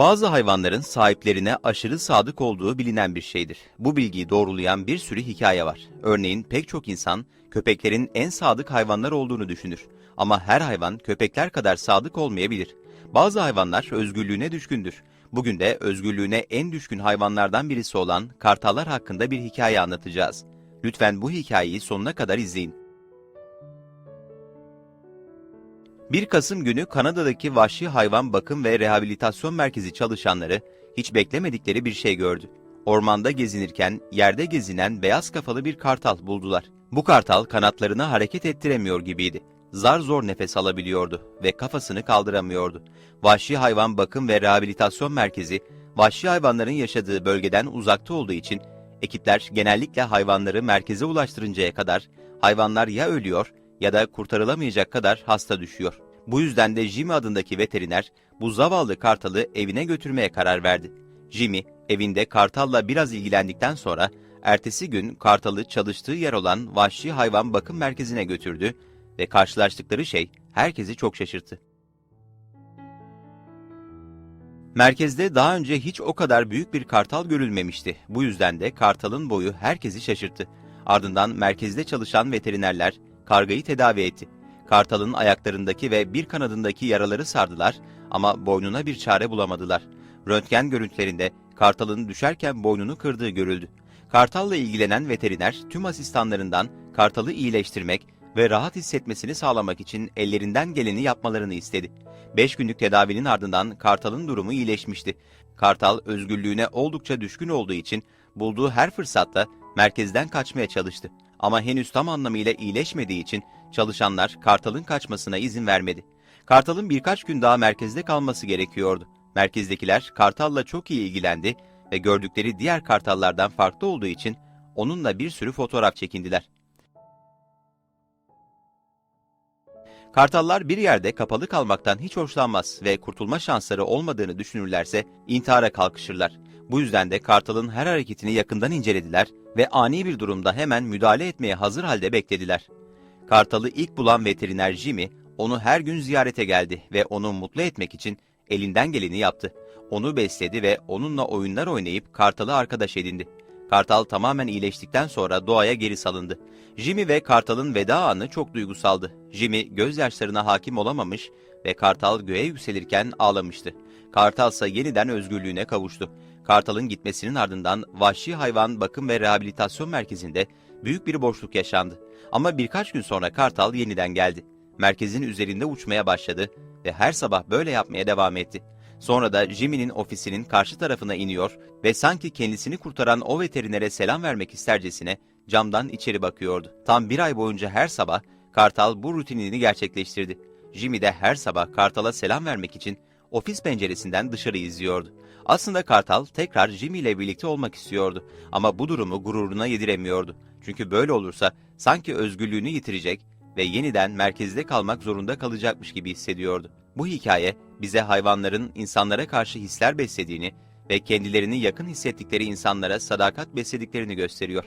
Bazı hayvanların sahiplerine aşırı sadık olduğu bilinen bir şeydir. Bu bilgiyi doğrulayan bir sürü hikaye var. Örneğin pek çok insan köpeklerin en sadık hayvanlar olduğunu düşünür. Ama her hayvan köpekler kadar sadık olmayabilir. Bazı hayvanlar özgürlüğüne düşkündür. Bugün de özgürlüğüne en düşkün hayvanlardan birisi olan kartallar hakkında bir hikaye anlatacağız. Lütfen bu hikayeyi sonuna kadar izleyin. 1 Kasım günü Kanada'daki Vahşi Hayvan Bakım ve Rehabilitasyon Merkezi çalışanları hiç beklemedikleri bir şey gördü. Ormanda gezinirken yerde gezinen beyaz kafalı bir kartal buldular. Bu kartal kanatlarını hareket ettiremiyor gibiydi. Zar zor nefes alabiliyordu ve kafasını kaldıramıyordu. Vahşi Hayvan Bakım ve Rehabilitasyon Merkezi, vahşi hayvanların yaşadığı bölgeden uzakta olduğu için ekipler genellikle hayvanları merkeze ulaştırıncaya kadar hayvanlar ya ölüyor ya da kurtarılamayacak kadar hasta düşüyor. Bu yüzden de Jimmy adındaki veteriner bu zavallı kartalı evine götürmeye karar verdi. Jimmy evinde kartalla biraz ilgilendikten sonra ertesi gün kartalı çalıştığı yer olan Vahşi Hayvan Bakım Merkezi'ne götürdü ve karşılaştıkları şey herkesi çok şaşırttı. Merkezde daha önce hiç o kadar büyük bir kartal görülmemişti. Bu yüzden de kartalın boyu herkesi şaşırttı. Ardından merkezde çalışan veterinerler kargayı tedavi etti. Kartalın ayaklarındaki ve bir kanadındaki yaraları sardılar ama boynuna bir çare bulamadılar. Röntgen görüntülerinde kartalın düşerken boynunu kırdığı görüldü. Kartalla ilgilenen veteriner tüm asistanlarından kartalı iyileştirmek ve rahat hissetmesini sağlamak için ellerinden geleni yapmalarını istedi. 5 günlük tedavinin ardından Kartal'ın durumu iyileşmişti. Kartal özgürlüğüne oldukça düşkün olduğu için bulduğu her fırsatta merkezden kaçmaya çalıştı. Ama henüz tam anlamıyla iyileşmediği için çalışanlar Kartal'ın kaçmasına izin vermedi. Kartal'ın birkaç gün daha merkezde kalması gerekiyordu. Merkezdekiler Kartal'la çok iyi ilgilendi ve gördükleri diğer kartallardan farklı olduğu için onunla bir sürü fotoğraf çekindiler. Kartallar bir yerde kapalı kalmaktan hiç hoşlanmaz ve kurtulma şansları olmadığını düşünürlerse intihara kalkışırlar. Bu yüzden de kartalın her hareketini yakından incelediler ve ani bir durumda hemen müdahale etmeye hazır halde beklediler. Kartalı ilk bulan veteriner Jimmy onu her gün ziyarete geldi ve onu mutlu etmek için elinden geleni yaptı. Onu besledi ve onunla oyunlar oynayıp Kartal'ı arkadaş edindi. Kartal tamamen iyileştikten sonra doğaya geri salındı. Jimmy ve Kartal'ın veda anı çok duygusaldı. Jimmy gözyaşlarına hakim olamamış ve Kartal göğe yükselirken ağlamıştı. Kartal ise yeniden özgürlüğüne kavuştu. Kartal'ın gitmesinin ardından Vahşi Hayvan Bakım ve Rehabilitasyon Merkezi'nde büyük bir boşluk yaşandı. Ama birkaç gün sonra Kartal yeniden geldi. Merkezin üzerinde uçmaya başladı ve her sabah böyle yapmaya devam etti. Sonra da Jimmy'nin ofisinin karşı tarafına iniyor ve sanki kendisini kurtaran o veterinere selam vermek istercesine camdan içeri bakıyordu. Tam bir ay boyunca her sabah Kartal bu rutinini gerçekleştirdi. Jimmy de her sabah Kartal'a selam vermek için ofis penceresinden dışarı izliyordu. Aslında Kartal tekrar Jimmy ile birlikte olmak istiyordu ama bu durumu gururuna yediremiyordu. Çünkü böyle olursa sanki özgürlüğünü yitirecek ve yeniden merkezde kalmak zorunda kalacakmış gibi hissediyordu. Bu hikaye bize hayvanların insanlara karşı hisler beslediğini ve kendilerini yakın hissettikleri insanlara sadakat beslediklerini gösteriyor.